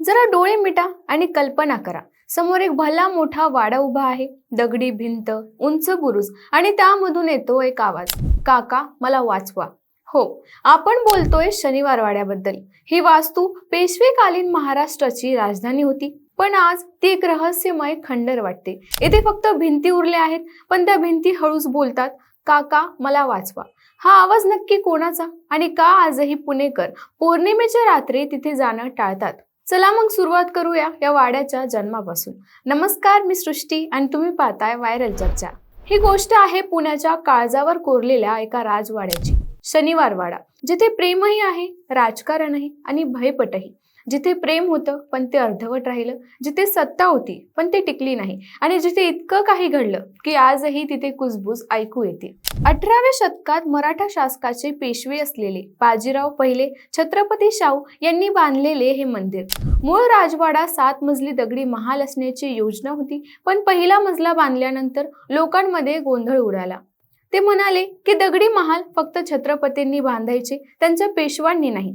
जरा डोळे मिटा आणि कल्पना करा. समोर एक भला मोठा वाडा उभा आहे. दगडी भिंत उंच बुरुज आणि त्यामधून येतो एक आवाज. काका मला वाचवा. हो आपण बोलतोय शनिवार वाड्याबद्दल. ही वास्तू पेशवेकालीन महाराष्ट्राची राजधानी होती. पण आज ती एक रहस्यमय खंडर वाटते. येथे फक्त भिंती उरल्या आहेत पण त्या भिंती हळूच बोलतात काका मला वाचवा. हा आवाज नक्की कोणाचा? आणि का आजही पुणेकर पौर्णिमेच्या रात्री तिथे जाणं टाळतात? चला मग सुरुवात करूया या वाड्याच्या जन्मापासून. नमस्कार मी सृष्टी आणि तुम्ही पाहताय व्हायरल चर्चा. ही गोष्ट आहे पुण्याच्या काळजावर कोरलेल्या एका राजवाड्याची शनिवार वाडा जिथे प्रेमही आहे राजकारणही आणि भयपटही. जिथे प्रेम होतं पण ते अर्धवट राहिलं. जिथे सत्ता होती पण ते टिकली नाही. आणि जिथे इतकं काही घडलं की आजही तिथे कुजबूज ऐकू येते. अठराव्या शतकात मराठा शासकाचे पेशवे असलेले बाजीराव पहिले छत्रपती शाहू यांनी बांधलेले हे मंदिर. मूळ राजवाडा सात मजली दगडी महाल असण्याची योजना होती पण पहिला मजला बांधल्यानंतर लोकांमध्ये गोंधळ उडाला. ते म्हणाले की दगडी महाल फक्त छत्रपतींनी बांधायचे त्यांच्या पेशवांनी नाही.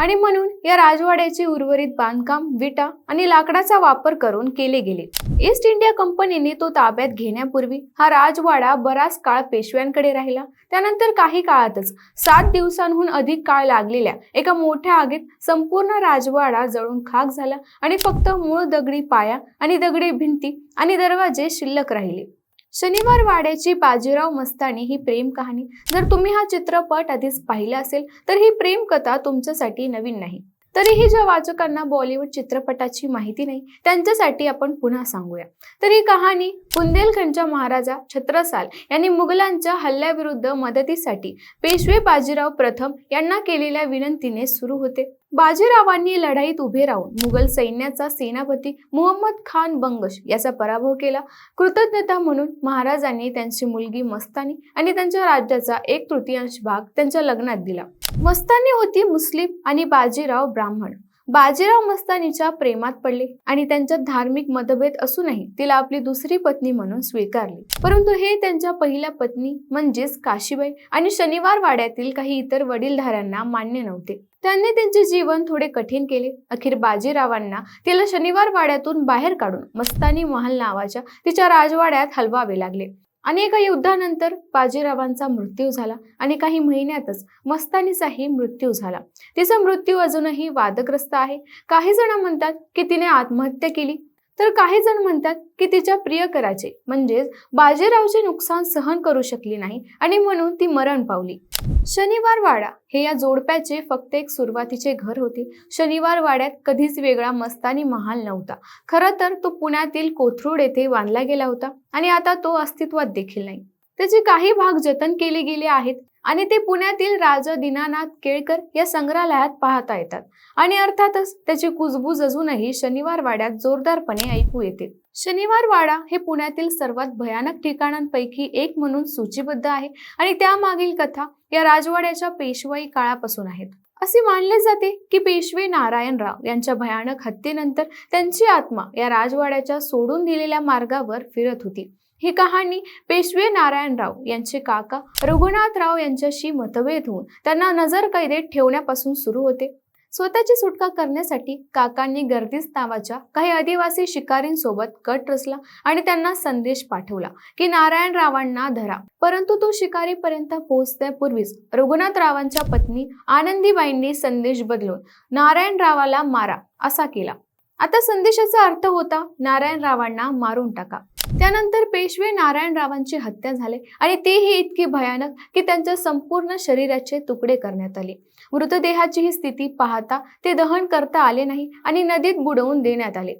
आणि म्हणून या राजवाड्याचे उर्वरित बांधकाम विटा आणि लाकडाचा वापर करून केले गेले. ईस्ट इंडिया कंपनीने तो ताब्यात घेण्यापूर्वी हा राजवाडा बराच काळ पेशव्यांकडे राहिला. त्यानंतर काही काळातच सात दिवसांहून अधिक काळ लागलेल्या एका मोठ्या आगीत संपूर्ण राजवाडा जळून खाक झाला आणि फक्त मूळ दगडी पाया आणि दगडी भिंती आणि दरवाजे शिल्लक राहिले. शनिवार वाड्याची बाजीराव मस्तानी ही प्रेम कहाणी. जर तुम्ही हा चित्रपट आधीच पाहिला असेल तर ही प्रेम कथा तुमच्यासाठी नवीन नाही. तरीही ज्या वाचकांना बॉलिवूड चित्रपटाची माहिती नाही त्यांच्यासाठी आपण पुन्हा सांगूया. तर ही कहाणी बुंदेलखंडच्या महाराजा छत्रसाल यांनी मुघलांच्या हल्ल्याविरुद्ध मदतीसाठी पेशवे बाजीराव प्रथम यांना केलेल्या विनंतीने सुरू होते. बाजीरावांनी लढाईत उभे राहून मुघल सैन्याचा सेनापती मुहम्मद खान बंगश याचा पराभव केला. कृतज्ञता म्हणून महाराजांनी त्यांची मुलगी मस्तानी आणि त्यांच्या राज्याचा एक तृतीयांश भाग त्यांच्या लग्नात दिला. मस्तानी होती मुस्लिम आणि बाजीराव ब्राह्मण. बाजीराव मस्तानीच्या प्रेमात पडले आणि त्यांच्यात धार्मिक मतभेद असूनही तिला आपली दुसरी पत्नी म्हणून स्वीकारली. परंतु हे त्यांच्या पहिल्या पत्नी म्हणजेच काशीबाई आणि शनिवार वाड्यातील काही इतर वडीलधाऱ्यांना मान्य नव्हते. त्यांनी त्यांचे जीवन थोडे कठीण केले. अखेर बाजीरावांना तिला शनिवार वाड्यातून बाहेर काढून मस्तानी महल नावाच्या तिच्या राजवाड्यात हलवावे लागले. अनेक युद्धानंतर बाजीरावांचा मृत्यू झाला आणि काही महिन्यातच मस्तानीचाही मृत्यू झाला. तिचा मृत्यू अजूनही वादग्रस्त आहे. काही जण म्हणतात की तिने आत्महत्या केली. तर काही जण म्हणतात की तिच्या प्रियकराचे म्हणजेच बाजीरावचे नुकसान सहन करू शकली नाही आणि म्हणून ती मरण पावली. शनिवार वाडा हे या जोडप्याचे फक्त एक सुरुवातीचे घर होते. शनिवार वाड्यात कधीच वेगळा मस्तानी महाल नव्हता. खरं तर तो पुण्यातील कोथरूड येथे बांधला गेला होता आणि आता तो अस्तित्वात देखील नाही. त्याचे काही भाग जतन केले गेले आहेत आणि ते पुण्यातील राजा दीनानाथ केळकर या संग्रहालयात पाहता येतात. आणि अर्थातच त्याची कुजबूज अजूनही शनिवार वाड्यात जोरदारपणे ऐकू येते. शनिवार वाडा हे पुण्यातील सर्वात भयानक ठिकाणांपैकी एक म्हणून सूचीबद्ध आहे आणि त्यामागील कथा या राजवाड्याच्या पेशवाई काळापासून आहेत. असे मानले जाते की पेशवे नारायणराव यांच्या भयानक हत्येनंतर त्यांची आत्मा या राजवाड्याच्या सोडून दिलेल्या मार्गावर फिरत होती. ही कहाणी पेशवे नारायणराव यांचे काका रघुनाथराव यांच्याशी मतभेद होऊन त्यांना नजर कैदेत ठेवण्यापासून सुरू होते. स्वतःची सुटका करण्यासाठी काकांनी गर्दीस नावाच्या काही आदिवासी शिकारींसोबत कट रचला आणि त्यांना संदेश पाठवला की नारायणरावांना धरा. परंतु तो शिकारीपर्यंत पोहोचण्यापूर्वीच रघुनाथरावांच्या पत्नी आनंदीबाईंनी संदेश बदलून नारायणरावाला मारा असा केला. आता संदेशाचा अर्थ होता नारायणरावांना मारून टाका. त्यानंतर पेशवे नारायणरावांची हत्या झाली आणि तेही इतकी भयानक की त्यांच्या संपूर्ण शरीराचे तुकडे करण्यात आले. मृतदेहाची ही स्थिती पाहता ते दहन करता आले नाही आणि नदीत बुडवून देण्यात आले.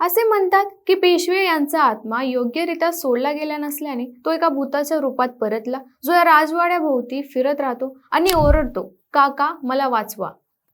असे म्हणतात की पेशवे यांचा आत्मा योग्यरित्या सोडला गेला नसल्याने तो एका भूताच्या रूपात परतला जो या राजवाड्याभोवती फिरत राहतो आणि ओरडतो काका मला वाचवा.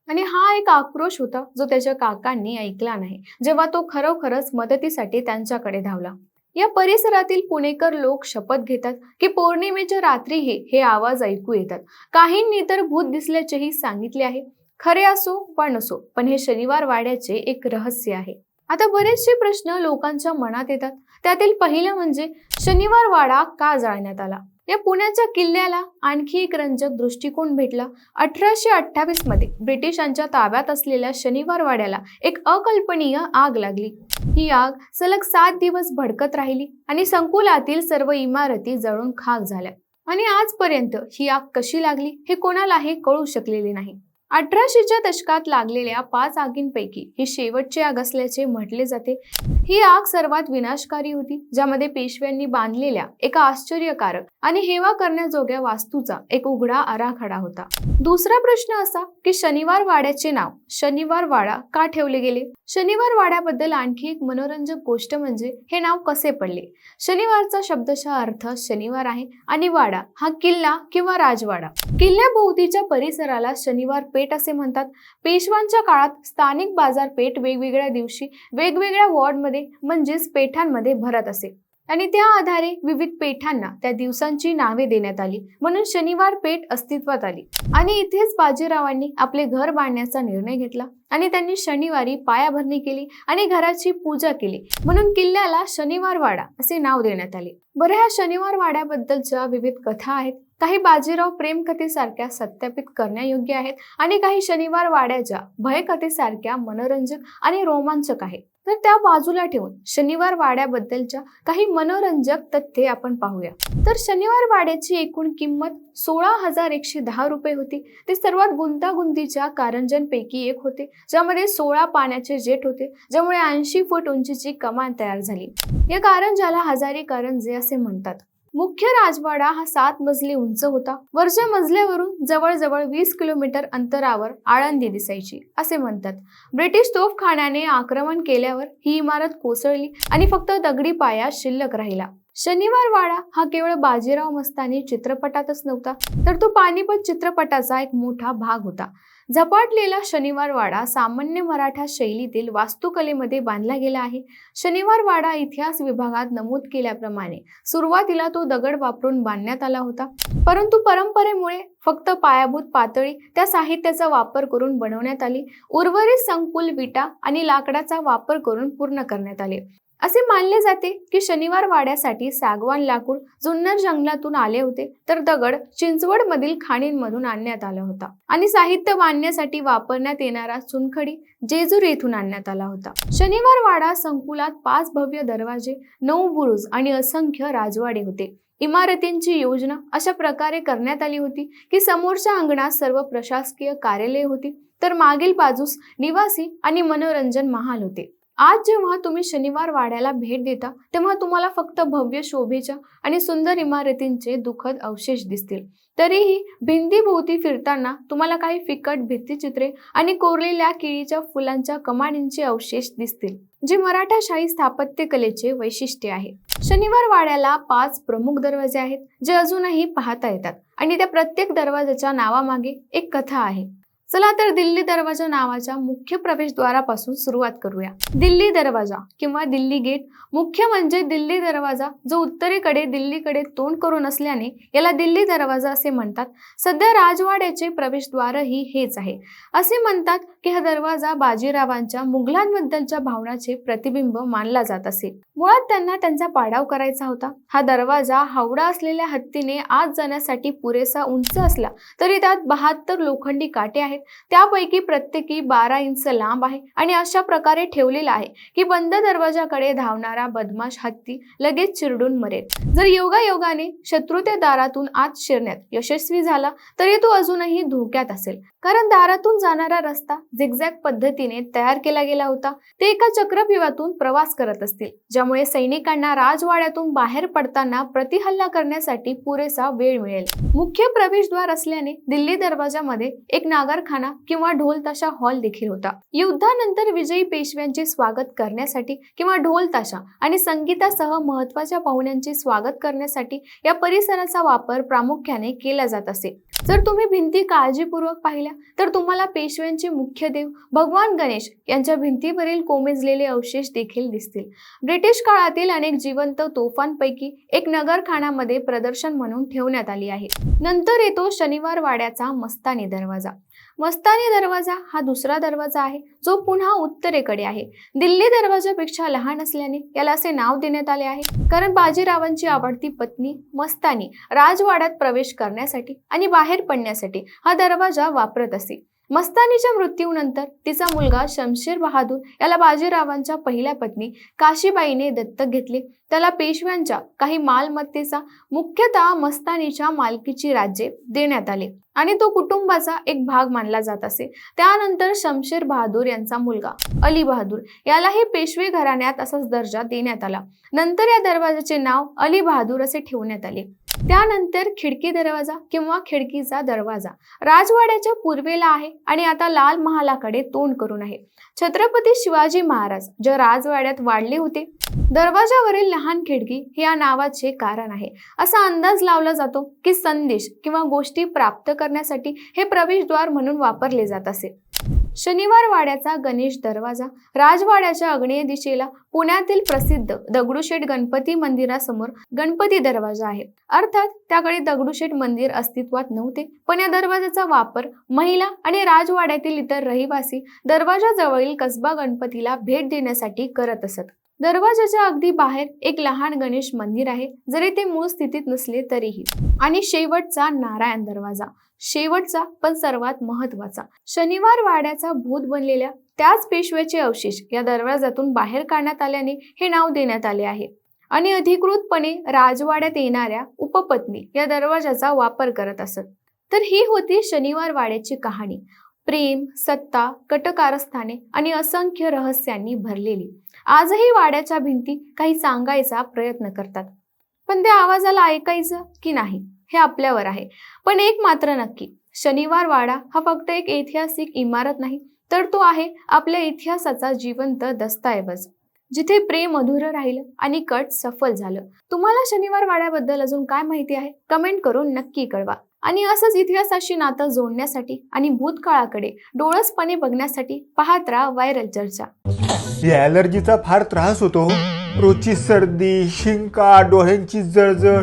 आणि हा एक आक्रोश होता जो त्याच्या काकांनी ऐकला नाही जेव्हा तो खरोखरच मदतीसाठी त्यांच्याकडे धावला. या परिसरातील पुणेकर लोक शपथ घेतात की पौर्णिमेच्या रात्रीही हे आवाज ऐकू येतात. काहींनी तर भूत दिसल्याचेही सांगितले आहे. खरे असो वा नसो पण हे शनिवार वाड्याचे एक रहस्य आहे. आता बरेचसे प्रश्न लोकांच्या मनात येतात. त्यातील पहिलं म्हणजे शनिवार वाडा का जाळण्यात आला? या पुण्याच्या किल्ल्याला आणखी एक रंजक दृष्टिकोन भेटला. अठराशे अठ्ठावीसमध्ये ब्रिटिशांच्या ताब्यात असलेल्या शनिवार वाड्याला एक अकल्पनीय आग लागली. ही आग सलग सात दिवस भडकत राहिली आणि संकुलातील सर्व इमारती जळून खाक झाल्या. आणि आजपर्यंत ही आग कशी लागली हे कोणालाही कळू शकलेले नाही. अठराशेच्या दशकात लागलेल्या पाच आगींपैकी ही शेवटची आग असल्याचे म्हटले जाते. ही आग सर्वात विनाशकारी होती ज्यामध्ये पेशव्यांनी बांधलेल्या एका आश्चर्यकारक आणि हेवा करण्याजोग्या वास्तूचा एक उघडा आराखडा होता. दुसरा प्रश्न असा की शनिवार वाड्याचे नाव शनिवार वाडा का ठेवले गेले? शनिवार वाड्याबद्दल आणखी एक मनोरंजक गोष्ट म्हणजे हे नाव कसे पडले? शनिवारचा शब्दशः अर्थ शनिवार आहे आणि वाडा हा किल्ला किंवा राजवाडा. किल्ल्याभोवतीच्या परिसराला शनिवार पेठ असे म्हणतात. पेशवांच्या काळात स्थानिक बाजारपेठ वेगवेगळ्या दिवशी वेगवेगळ्या वॉर्डमध्ये म्हणजेच पेठांमध्ये भरत असे. आणि त्या आधारे विविध पेठांना त्या दिवसांची नावे देण्यात आली. म्हणून शनिवार पेठ अस्तित्वात आली. आणि इथेच बाजीरावांनी आपले घर बांधण्याचा निर्णय घेतला. आणि त्यांनी शनिवारी पायाभरणी केली आणि घराची पूजा केली. म्हणून किल्ल्याला शनिवार वाडा असे नाव देण्यात आले. बरं ह्या शनिवार वाड्याबद्दलच्या विविध कथा आहेत. काही बाजीराव प्रेमकथेसारख्या सत्यापित करण्यायोग्य आहेत आणि काही शनिवार वाड्याच्या भयकथेसारख्या मनोरंजक आणि रोमांचक आहेत. तर त्या बाजूला ठेवून शनिवार वाड्याबद्दलच्या काही मनोरंजक तथ्ये आपण पाहूया. तर शनिवार वाड्याची एकूण किंमत सोळा हजार एकशे दहा रुपये होती. ते सर्वात गुंतागुंतीच्या कारंजांपैकी एक होते ज्यामध्ये सोळा पाण्याचे जेट होते ज्यामुळे ऐंशी फूट उंचीची कमान तयार झाली. या कारंजाला हजारी कारंजे असे म्हणतात. मुख्य राजवाडा हा सात मजली उंच होता. वरच्या मजल्यावरून जवळजवळ वीस किलोमीटर अंतरावर आळंदी दिसायची असे म्हणतात. ब्रिटिश तोफखान्याने आक्रमण केल्यावर ही इमारत कोसळली आणि फक्त दगडी पाया शिल्लक राहिला. शनिवार वाडा हा केवळ बाजीराव मस्तानी चित्रपटातच नव्हता तर तो पानिपत चित्रपटाचा एक मोठा भाग होता. झपाटलेला शनिवारवाडा सामान्य मराठा शैलीतील वास्तुकलेमध्ये बांधला गेला आहे. शनिवारवाडा इतिहास विभागात नमूद केल्याप्रमाणे सुरुवातीला तो दगड वापरून बांधण्यात आला होता. परंतु परंपरेमुळे फक्त पायाभूत पातळी त्या साहित्याचा वापर करून बनवण्यात आली. उर्वरित संकुल विटा आणि लाकडाचा वापर करून पूर्ण करण्यात आले. असे मानले जाते की शनिवार वाड्यासाठी सागवान लाकूड जुन्नर जंगलातून आले होते तर दगड चिंचवड मधील खाणींमधून आणण्यात आला होता आणि साहित्य बांधण्यासाठी वापरण्यात येणारा चुनखडी जेजूर येथून आणण्यात आला होता. शनिवार वाडा संकुलात पाच भव्य दरवाजे नऊ बुरुज आणि असंख्य राजवाडे होते. इमारतींची योजना अशा प्रकारे करण्यात आली होती की समोरच्या अंगणात सर्व प्रशासकीय कार्यालये होती तर मागील बाजूस निवासी आणि मनोरंजन महाल होते. आज जेव्हा तुम्ही शनिवार वाड्याला भेट देता तेव्हा तुम्हाला फक्त भव्य शोभेच्या आणि सुंदर इमारतींचे दुःखद अवशेष दिसतील. तरीही भिंतीभोवती फिरताना तुम्हाला काही फिकट भित्तिचित्रे आणि कोरलेल्या केळीच्या फुलांच्या कमानींचे अवशेष दिसतील जे मराठाशाही शाही स्थापत्यकलेचे वैशिष्ट्य आहे. शनिवार वाड्याला पाच प्रमुख दरवाजे आहेत जे अजूनही पाहता येतात आणि त्या प्रत्येक दरवाजाच्या नावामागे एक कथा आहे. चला तर दिल्ली दरवाजा नावाच्या मुख्य प्रवेशद्वारापासून सुरुवात करूया. दिल्ली दरवाजा किंवा दिल्ली गेट मुख्य म्हणजे दिल्ली दरवाजा जो उत्तरेकडे दिल्लीकडे तोंड करून असल्याने याला दिल्ली दरवाजा असे म्हणतात. सध्या राजवाड्याचे प्रवेशद्वारही हेच आहे. असे म्हणतात की हा दरवाजा बाजीरावांच्या मुघलांबद्दलच्या भावनाचे प्रतिबिंब मानला जात असे. मुळात त्यांना त्यांचा पाडाव करायचा होता. हा दरवाजा हावडा असलेल्या हत्तीने आत जाण्यासाठी पुरेसा उंच असला तरी त्यात बहात्तर लोखंडी काटे आहेत. त्यापैकी प्रत्येकी बारा इंच लांब आहे आणि अशा प्रकारे ठेवलेला आहे की बंद दरवाजाकडे धावणारा बदमाश हत्ती लगेच चिरडून मरेल. जर योगायोगाने शत्रू त्या दारातून आत शिरण्यात यशस्वी झाला तरी तो अजूनही धोक्यात असेल. कारण दारातून जाणारा रस्ता झिगझॅग पद्धतीने तयार केला गेला होता. ते एका चक्रव्यूहातून प्रवास करत असतील ज्यामुळे सैनिकांना राजवाड्यातून बाहेर पडताना प्रतिहल्ला करण्यासाठी पुरेसा वेळ मिळेल. मुख्य प्रवेशद्वार असल्याने दिल्ली दरवाजामध्ये एक कारखाना किंवा ढोल ताशा हॉल देखील होता. युद्धानंतर विजयी पेशव्यांचे स्वागत करण्यासाठी किंवा ढोल ताशा आणि संगीतासह महत्त्वाच्या पाहुण्यांचे स्वागत करण्यासाठी या परिसराचा वापर प्रामुख्याने केला जात असे. जर तुम्ही भिंती काळजीपूर्वक पाहिल्या तर तुम्हाला पेशव्यांचे मुख्य देव भगवान गणेश यांच्या भिंतीवरील कोमेजलेले अवशेष देखील दिसतील. ब्रिटिश काळातील अनेक जिवंत तोफांपैकी एक नगरखानामध्ये प्रदर्शन म्हणून ठेवण्यात आली आहे. नंतर येतो शनिवार वाड्याचा मस्तानी दरवाजा. मस्तानी दरवाजा हा दुसरा दरवाजा आहे जो पुन्हा उत्तरेकडे आहे. दिल्ली दरवाजापेक्षा लहान असल्याने याला असे नाव देण्यात आले आहे. कारण बाजीरावांची आवडती पत्नी मस्तानी राजवाड्यात प्रवेश करण्यासाठी आणि बाहेर पडण्यासाठी हा दरवाजा वापरत असे. मस्तानीच्या मृत्यूनंतर तिचा मुलगा शमशेर बहादूर याला बाजीरावांच्या पहिल्या पत्नी काशीबाईने दत्तक घेतले. त्याला पेशव्यांच्या काही मालमत्तेचा मुख्यतः मस्तानीच्या मालकीची राज्ये देण्यात आले आणि तो कुटुंबाचा एक भाग मानला जात असे. त्यानंतर शमशेर बहादूर यांचा मुलगा अली बहादूर यालाही पेशवे घराण्यात असाच दर्जा देण्यात आला. नंतर या दरवाजाचे नाव अली बहादूर असे ठेवण्यात आले. त्यानंतर खिडकी दरवाजा किंवा खिडकीचा दरवाजा. राजवाड्याच्या पूर्वेला आहे आणि आता लाल महालाकडे तोंड करून आहे. छत्रपती शिवाजी महाराज जे राजवाड्यात वाढले होते दरवाजावरील लहान खिडकी हे या नावाचे कारण आहे. असा अंदाज लावला जातो की संदेश किंवा गोष्टी प्राप्त करण्यासाठी हे प्रवेशद्वार म्हणून वापरले जात असे. शनिवार वाड्याचा गणेश दरवाजा राजवाड्याच्या आग्नेय दिशेला पुण्यातील प्रसिद्ध दगडूशेठ गणपती मंदिरासमोर गणपती दरवाजा आहे. अर्थात त्याकडे दगडूशेठ मंदिर अस्तित्वात नव्हते पण या दरवाजाचा वापर महिला आणि राजवाड्यातील इतर रहिवासी दरवाजाजवळील कसबा गणपतीला भेट देण्यासाठी करत असत. दरवाजाच्या अगदी बाहेर एक लहान गणेश मंदिर आहे जरी ते मूळ स्थितीत नसले तरीही. आणि शेवटचा नारायण दरवाजा शेवटचा पण सर्वात महत्त्वाचा शनिवार वाड्याचा भूत बनलेल्या त्याच पेशव्याचे अवशेष या दरवाजातून बाहेर काढण्यात आल्याने हे नाव देण्यात आले आहे. आणि अधिकृतपणे राजवाड्यात येणाऱ्या उपपत्नी या दरवाजाचा वापर करत असत. तर ही होती शनिवार वाड्याची कहाणी. प्रेम सत्ता कटकारस्थाने आणि असंख्य रहस्यांनी भरलेली. आजही वाड्याच्या भिंती काही सांगायचा प्रयत्न करतात. पण त्या आवाजाला ऐकायचं की नाही? हे आपल्यावर आहे. पण एक मात्र नक्की शनिवार वाडा हा फक्त एक ऐतिहासिक इमारत नाही तर तो आहे आपल्या इतिहासाचा जिवंत दस्तऐवज. जिथे प्रेम अधुरं राहिलं आणि कट सफल झालं. तुम्हाला शनिवार वाड्याबद्दल अजून काय माहिती आहे? कमेंट करून नक्की कळवा. आणि असंच इतिहासाशी नातं जोडण्यासाठी आणि भूतकाळाकडे डोळसपणे बघण्यासाठी पाहत राहा व्हायरल चर्चा. या ॲलर्जीचा फार त्रास होतो. रोजची सर्दी शिंका डोळ्यांची जळजळ